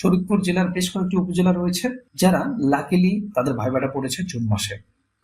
শরীদপুর জেলার বেশ কয়েকটি উপজেলা রয়েছে যারা লাকিলি তাদের ভাইবাটা পড়েছে জুন মাসে।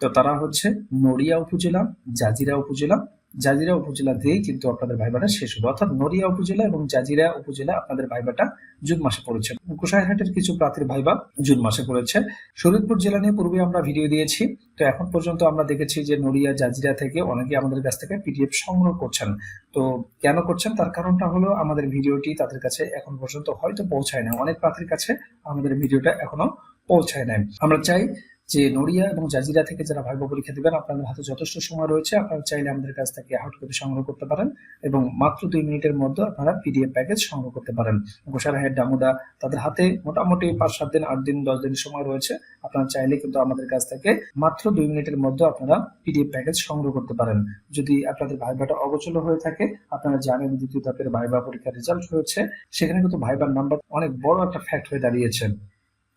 তো তারা হচ্ছে নড়িয়া উপজেলা, জাজিরা উপজেলা। জাজিরা উপজেলা দিয়েই কিন্তু আপনাদের ভাইবাটা শেষ হবে। অর্থাৎ নড়িয়া উপজেলা এবং জাজিরা উপজেলা আপনাদের ভাইবাটা জুন মাসে পড়েছে। গোসাইহাটের কিছু প্রার্থীর ভাইবা জুন মাসে পড়েছে। শরীদপুর জেলা নিয়ে পূর্বে আমরা ভিডিও দিয়েছি। তো এখন পর্যন্ত আমরা দেখেছি যে নড়িয়া, জাজিরা থেকে অনেকে আমাদের কাছ থেকে পিডিএফ সংগ্রহ করছেন। তো কেন করছেন? তার কারণটা হলো আমাদের ভিডিওটি তাদের কাছে এখন পর্যন্ত হয়তো পৌঁছায় না অনেক প্রার্থীর কাছে আমাদের ভিডিওটা এখনও পৌঁছায় নাই। আমরা চাই যে নড়িয়া এবং জাজিরা থেকে যারা ভাইবা পরীক্ষা দেবেন, আপনাদের হাতে যথেষ্ট সময় রয়েছে। আপনারা চাইলে আমাদের কাছ থেকে হার্ড কপি সংগ্রহ করতে পারেন এবং মাত্র দুই মিনিটের মধ্যে আপনারা পিডিএফ প্যাকেজ সংগ্রহ করতে পারেন। গোসারাহের ডামুডা তাদের হাতে মোটামুটি পাঁচ, সাত দিন, আট দিন, দশ দিন সময় রয়েছে। আপনারা চাইলে কিন্তু আমাদের কাছ থেকে মাত্র দুই মিনিটের মধ্যে আপনারা পিডিএফ প্যাকেজ সংগ্রহ করতে পারেন। যদি আপনাদের ভাইবাটা অগোচল হয়ে থাকে, আপনারা জানেন দ্বিতীয় ধাপের ভাইবা পরীক্ষার রেজাল্ট হয়েছে। সেখানে কিন্তু ভাইবার নাম্বার অনেক বড় একটা ফ্যাক্ট হয়ে দাঁড়িয়েছে।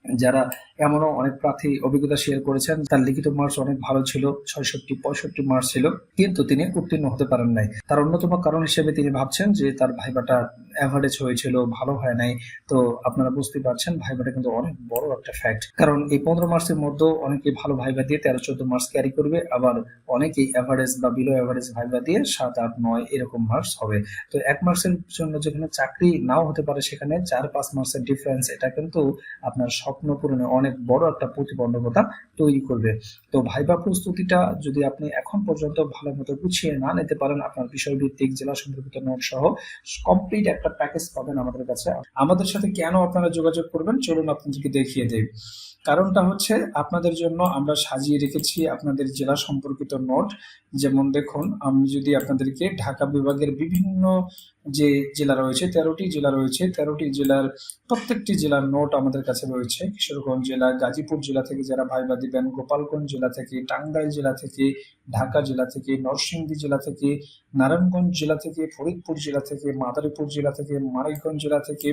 যারা এমনও অনেক প্রার্থী অভিজ্ঞতা শেয়ার করেছেন, তার লিখিত মার্কস অনেক ভালো ছিল, ছয়ষট্টি, পঁয়ষট্টি মার্কস ছিল, কিন্তু তিনি উত্তীর্ণ হতে পারেন নাই। তার অন্যতম কারণ হিসেবে তিনি ভাবছেন যে তার ভাইবাটা অ্যাভারেজ হয়েছিল, ভালো হয় নাই। তো আপনারা বুঝতে পারছেন, ভাইবাটা কিন্তু অনেক বড় একটা ফ্যাক্ট কারণ এই পনেরো মার্কসের মধ্যেও অনেকে ভালো ভাইবা দিয়ে তেরো, চোদ্দ মার্কস ক্যারি করবে, আবার অনেকেই অ্যাভারেজ বা বিলো অ্যাভারেজ ভাইবা দিয়ে সাত, আট, নয় এরকম মার্কস হবে। তো এক মার্কসের জন্য যেখানে চাকরি নাও হতে পারে, সেখানে চার, পাঁচ মার্কসের ডিফারেন্স এটা কিন্তু আপনার স্বপ্ন পূরণে অনেক বড় একটা প্রতিবন্ধকতা তৈরি করবে। তো ভাইবা প্রস্তুতিটা যদি আপনি এখন পর্যন্ত ভালো মতো গুছিয়ে না নিতে পারেন, আপনার বিষয়ভিত্তিক জেলা সম্পর্কিত নোট সহ কমপ্লিট একটা প্যাকেজ পাবেন আমাদের কাছে। আমাদের সাথে কেন আপনারা যোগাযোগ করবেন, চলুন আপনাদেরকে দেখিয়ে দেই। কারণটা হচ্ছে আপনাদের জন্য আমরা সাজিয়ে রেখেছি আপনাদের জেলা সম্পর্কিত নোট। যেমন দেখুন, আমি যদি আপনাদেরকে ঢাকা বিভাগের বিভিন্ন যে জেলা রয়েছে, তেরোটি জেলা রয়েছে, তেরোটি জেলার প্রত্যেকটি জেলার নোট আমাদের কাছে রয়েছে। কিশোরগঞ্জ জেলা, গাজীপুর জেলা থেকে যারা ভাইবা দিবেন গোপালগঞ্জ জেলা থেকে, টাঙ্গাইল জেলা থেকে ঢাকা জেলা থেকে, নরসিংদী জেলা থেকে, নারায়ণগঞ্জ জেলা থেকে, ফরিদপুর জেলা থেকে, মাদারীপুর জেলা থেকে, মানিকগঞ্জ জেলা থেকে,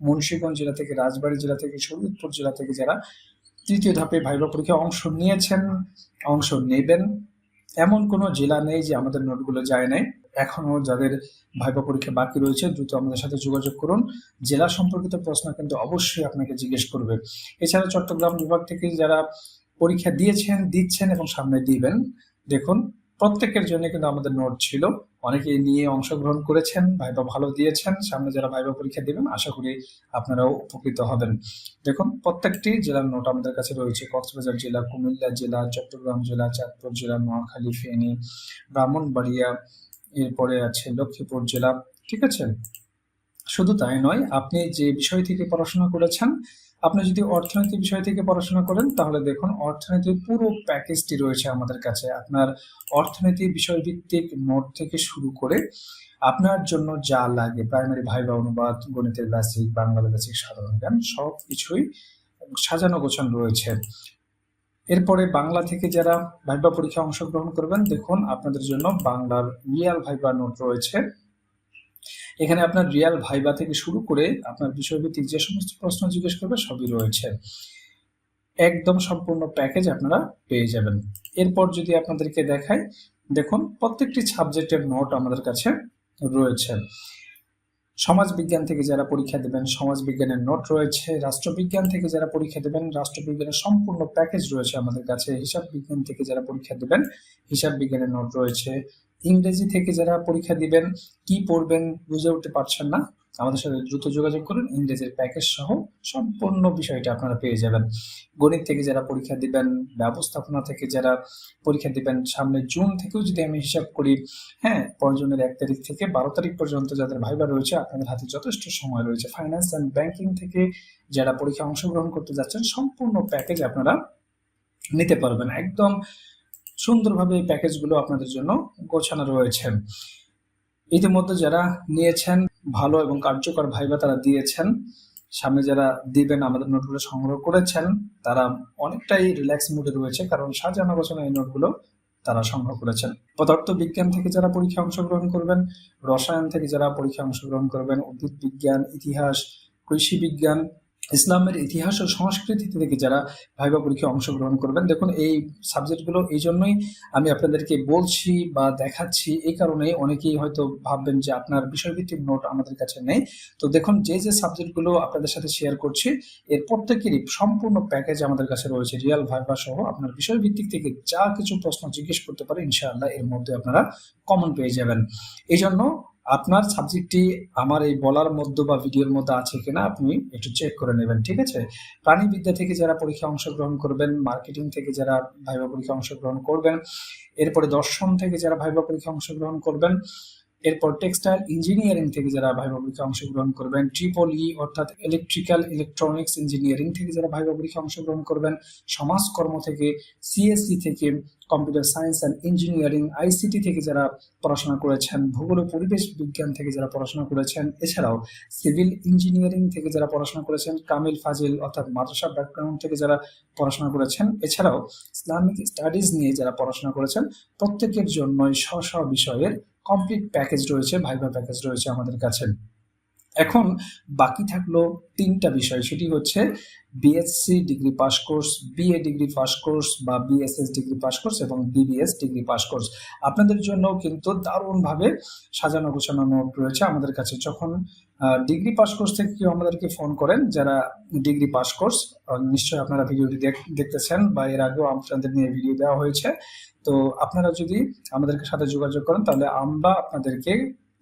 মুন্সীগঞ্জ জেলা থেকে, রাজবাড়ী জেলা থেকে, শরীয়তপুর জেলা থেকে যারা তৃতীয় ধাপে ভাইবা পরীক্ষায় অংশ নিয়েছেন, অংশ নেবেন। এমন কোনো জেলা নেই যে আমাদের নোটগুলো যায় নাই। এখনও যাদের ভাইবা পরীক্ষা বাকি রয়েছে, দ্রুত আমাদের সাথে যোগাযোগ করুন। জেলা সম্পর্কিত প্রশ্ন কিন্তু অবশ্যই আপনাকে জিজ্ঞেস করবে। এছাড়া চট্টগ্রাম বিভাগ থেকে যারা পরীক্ষা দিয়েছেন, দিচ্ছেন এবং সামনে দিবেন দেখুন, প্রত্যেকের জন্য কিন্তু আমাদের নোট ছিল। অনেকে নিয়ে অংশগ্রহণ করেছেন, ভাইবা ভালো দিয়েছেন, সামনে যারা ভাইবা পরীক্ষা দেবেন, আশা করি আপনারাও উপকৃত হবেন। দেখুন, প্রত্যেকটি জেলার নোট আমাদের কাছে রয়েছে। কক্সবাজার জেলা, কুমিল্লা জেলা, চট্টগ্রাম জেলা, চাঁদপুর জেলা, নোয়াখালী, ফেনী, ব্রাহ্মণবাড়িয়া, এরপরে আছে লক্ষ্মীপুর জেলা। ঠিক আছে? শুধু তাই নয়, আপনি যে বিষয় থেকে পড়াশোনা করেছেন আপনি যদি অর্থনীতি বিষয় থেকে পড়াশোনা করেন, তাহলে দেখুন অর্থনীতির পুরো প্যাকেজটি রয়েছে আমাদের কাছে। আপনার অর্থনীতি বিষয় ভিত্তিক নোট থেকে শুরু করে আপনার জন্য যা লাগে প্রাইমারি ভাইবা অনুবাদ, গণিতের বেসিক বাংলা বেসিক সাধারণ জ্ঞান সব কিছুই সাজানো গোছানো রয়েছে। এরপরে বাংলা থেকে যারা ভাইবা পরীক্ষা অংশগ্রহণ করবেন, দেখুন আপনাদের জন্য বাংলার রিয়াল ভাইবা নোট রয়েছে। এখানে আপনার রিয়াল ভাইবা থেকে শুরু করে আপনার বিষয়ভিত্তিক যে সমস্ত প্রশ্ন জিজ্ঞেস করবে সবই রয়েছে। একদম সম্পূর্ণ প্যাকেজ আপনারা পেয়ে যাবেন। এরপর যদি আপনাদেরকে দেখাই, দেখুন প্রত্যেকটি সাবজেক্টের নোট আমাদের কাছে রয়েছে। সমাজ বিজ্ঞান থেকে যারা পরীক্ষা দেবেন, সমাজ বিজ্ঞানের নোট রয়েছে। রাষ্ট্রবিজ্ঞান থেকে যারা পরীক্ষা দেবেন রাষ্ট্রবিজ্ঞানের সম্পূর্ণ প্যাকেজ রয়েছে আমাদের কাছে। হিসাব বিজ্ঞান থেকে যারা পরীক্ষা দেবেন, হিসাব বিজ্ঞানের নোট রয়েছে। ইংরেজি থেকে যারা পরীক্ষা দিবেন, কি পড়বেন বুঝে উঠতে পারছেন না, আমাদের সাথে দ্রুত যোগাযোগ করুন। ইংরেজির প্যাকেজ সহ সম্পূর্ণ বিষয়টা আপনারা পেয়ে যাবেন। গণিত থেকে যারা পরীক্ষা দিবেন, ব্যবস্থাপনা থেকে যারা পরীক্ষা দিবেন, সামনে জুন থেকেও যদি আমি হিসাব করি হ্যাঁ পরজনের এক তারিখ থেকে বারো তারিখ পর্যন্ত যাদের ভাইবা রয়েছে, আপনাদের হাতে যথেষ্ট সময় রয়েছে। ফাইন্যান্স অ্যান্ড ব্যাংকিং থেকে যারা পরীক্ষা অংশগ্রহণ করতে যাচ্ছেন, সম্পূর্ণ প্যাকেজ আপনারা নিতে পারবেন। একদম সুন্দরভাবে এই প্যাকেজগুলো আপনাদের জন্য গোছানো রয়েছে। ইতিমধ্যে যারা নিয়েছেন ভালো এবং কার্যকর ভাইবা তারা দিয়েছেন। সামনে যারা দিবেন, আমাদের নোটগুলো সংগ্রহ করেছেন, তারা অনেকটাই রিল্যাক্স মুডে রয়েছে, কারণ সাজানো গোছানো এই নোটগুলো তারা সংগ্রহ করেছেন। পদার্থ বিজ্ঞান থেকে যারা পরীক্ষা অংশগ্রহণ করবেন, রসায়ন থেকে যারা পরীক্ষা অংশগ্রহণ করবেন, উদ্ভিদ বিজ্ঞান, ইতিহাস, কৃষি বিজ্ঞান ইসলামের ইতিহাস ও সংস্কৃতি থেকে যারা ভাইবা পরীক্ষায় অংশগ্রহণ করবেন, দেখুন এই সাবজেক্টগুলো, এই জন্যই আমি আপনাদেরকে বলছি বা দেখাচ্ছি। এই কারণে অনেকেই হয়তো ভাববেন যে আপনার বিষয়ভিত্তিক নোট আমাদের কাছে নেই। তো দেখুন, যে যে সাবজেক্টগুলো আপনাদের সাথে শেয়ার করছি, এর প্রত্যেকেরই সম্পূর্ণ প্যাকেজ আমাদের কাছে রয়েছে। রিয়াল ভাইবা সহ আপনার বিষয়ভিত্তিক থেকে যা কিছু প্রশ্ন জিজ্ঞেস করতে পারে, ইনশাআল্লাহ এর মধ্যে আপনারা কমন পেয়ে যাবেন। এই জন্য আপনার সাবজেক্টটি আমার এই বলার মধ্যে বা ভিডিওর মধ্যে আছে কিনা আপনি একটু চেক করে নেবেন, ঠিক আছে? প্রাণীবিদ্যা থেকে যারা পরীক্ষা অংশগ্রহণ করবেন মার্কেটিং থেকে যারা ভাইবা পরীক্ষা অংশগ্রহণ করবেন, এরপরে দর্শন থেকে যারা ভাইবা পরীক্ষা অংশগ্রহণ করবেন এরপর টেক্সটাইল ইঞ্জিনিয়ারিং থেকে যারা ভাইবা পরীক্ষা অংশগ্রহণ করবেন ট্রিপল ই অর্থাৎ ইলেকট্রিক্যাল ইলেকট্রনিক্স ইঞ্জিনিয়ারিং থেকে যারা ভাইবা পরীক্ষা অংশগ্রহণ করবেন, সমাজকর্ম থেকে সিএসসি থেকে computer science and engineering ICT থেকে যারা পড়াশোনা করেছেন, ভূগোল পরিবেশ বিজ্ঞান থেকে যারা পড়াশোনা করেছেন, এছাড়াও সিভিল ইঞ্জিনিয়ারিং থেকে যারা পড়াশোনা করেছেন, কামিল ফাজিল অর্থাৎ মাদ্রাসা ব্যাকগ্রাউন্ড থেকে যারা পড়াশোনা করেছেন, এছাড়াও ইসলামিক স্টাডিজ নিয়ে যারা পড়াশোনা করেছেন, প্রত্যেকের জন্যই স্ব স্ব বিষয়ের কমপ্লিট প্যাকেজ রয়েছে ভাইভা প্যাকেজ রয়েছে আমাদের কাছে। এখন বাকি থাকল তিনটা বিষয়। সেটি হচ্ছে BSc degree pass course BA degree pass course বা বিএসএস ডিগ্রি পাস কোর্স এবং বিবিএস ডিগ্রি পাস কোর্স আপনাদের জন্য কিন্তু দারুণভাবে সাজানো গোছানো নোট রয়েছে আমাদের কাছে। যখন ডিগ্রি পাস কোর্স থেকে কেউ আমাদেরকে ফোন করেন, যারা ডিগ্রি পাস কোর্স নিশ্চয়ই আপনারা ভিডিওটি দেখতেছেন বা এর আগেও আপনাদের নিয়ে ভিডিও দেওয়া হয়েছে। তো আপনারা যদি আমাদের সাথে যোগাযোগ করেন, তাহলে আমরা আপনাদেরকে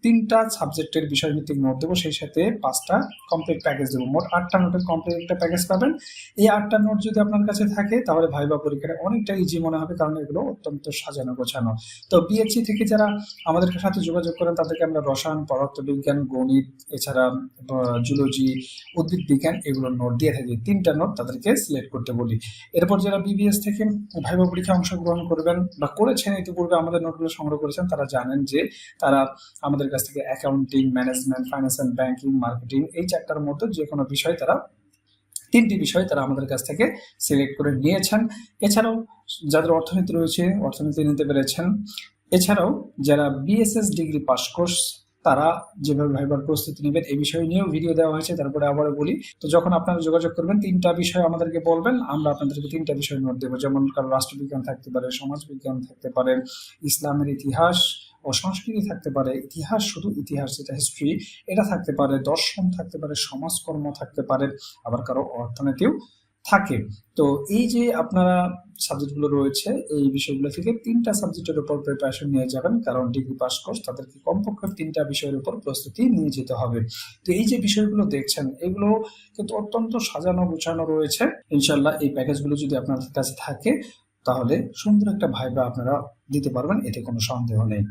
তিনটা সাবজেক্টের বিষয়ভিত্তিক নোট দেবো, সেই সাথে পাঁচটা কমপ্লিট প্যাকেজ দেবো। মোট আটটা নোটের কমপ্লিট একটা প্যাকেজ পাবেন। এই আটটা নোট যদি আপনার কাছে থাকে, তাহলে ভাইবা পরীক্ষাটা অনেকটা ইজি মনে হবে, কারণ এগুলো অত্যন্ত সাজানো গোছানো। তো বিএসসি থেকে যারা আমাদের সাথে যোগাযোগ করেন, তাদেরকে আমরা রসায়ন, পদার্থবিজ্ঞান, গণিত, এছাড়া জুলজি উদ্ভিদ বিজ্ঞান এগুলো নোট দিয়ে থাকি। তিনটা নোট তাদেরকে সিলেক্ট করতে বলি। এরপর যারা বিবিএস থেকে ভাইবা পরীক্ষা অংশগ্রহণ করবেন বা করেছেন ইতিপূর্বে আমাদের নোটগুলো সংগ্রহ করেছেন, তারা জানেন যে তারা আমাদের কাছ থেকে accounting management finance and banking marketing এই চারটার মতো যে কোনো বিষয় তারা, তিনটি বিষয় তারা আমাদের কাছ থেকে সিলেক্ট করে নিয়েছেন। এছাড়াও যাদের অর্থনীতি রয়েছে, অর্থনীতি নিতে পেরেছেন। এছাড়াও যারা বিএসএস ডিগ্রি পাস কোর্স তারা যেভাবে ভাইবার প্রস্তুতি নেবেন, এই বিষয় নিয়েও ভিডিও দেওয়া হয়েছে, তারপরে আবারও বলি। তো যখন আপনারা যোগাযোগ করবেন, তিনটা বিষয় আমাদেরকে বলবেন, আমরা আপনাদেরকে তিনটা বিষয় নোট দেবো। যেমন কারও রাষ্ট্রবিজ্ঞান থাকতে পারে, সমাজবিজ্ঞান থাকতে পারে, ইসলামের ইতিহাস ও সংস্কৃতি থাকতে পারে, ইতিহাস শুধু ইতিহাস যেটা হিস্ট্রি এটা থাকতে পারে, দর্শন থাকতে পারে, সমাজকর্ম থাকতে পারে, আবার কারও অর্থনীতিও থাকে। তো এই যে আপনারা সাবজেক্টগুলো রয়েছে, এই বিষয়গুলো থেকে তিনটা সাবজেক্টের উপর প্রিপারেশন নিয়ে যাবেন, কারণ ডিগ্রি পাস কোর্স তাদেরকে কমপক্ষে তিনটা বিষয়ের উপর প্রস্তুতি নিয়ে যেতে হবে। তো এই যে বিষয়গুলো দেখছেন, এগুলো কিন্তু অত্যন্ত সাজানো গুছানো রয়েছে। ইনশাল্লাহ এই প্যাকেজগুলো যদি আপনাদের কাছে থাকে, তাহলে সুন্দর একটা ভাইবা আপনারা দিতে পারবেন, এতে কোনো সন্দেহ নেই।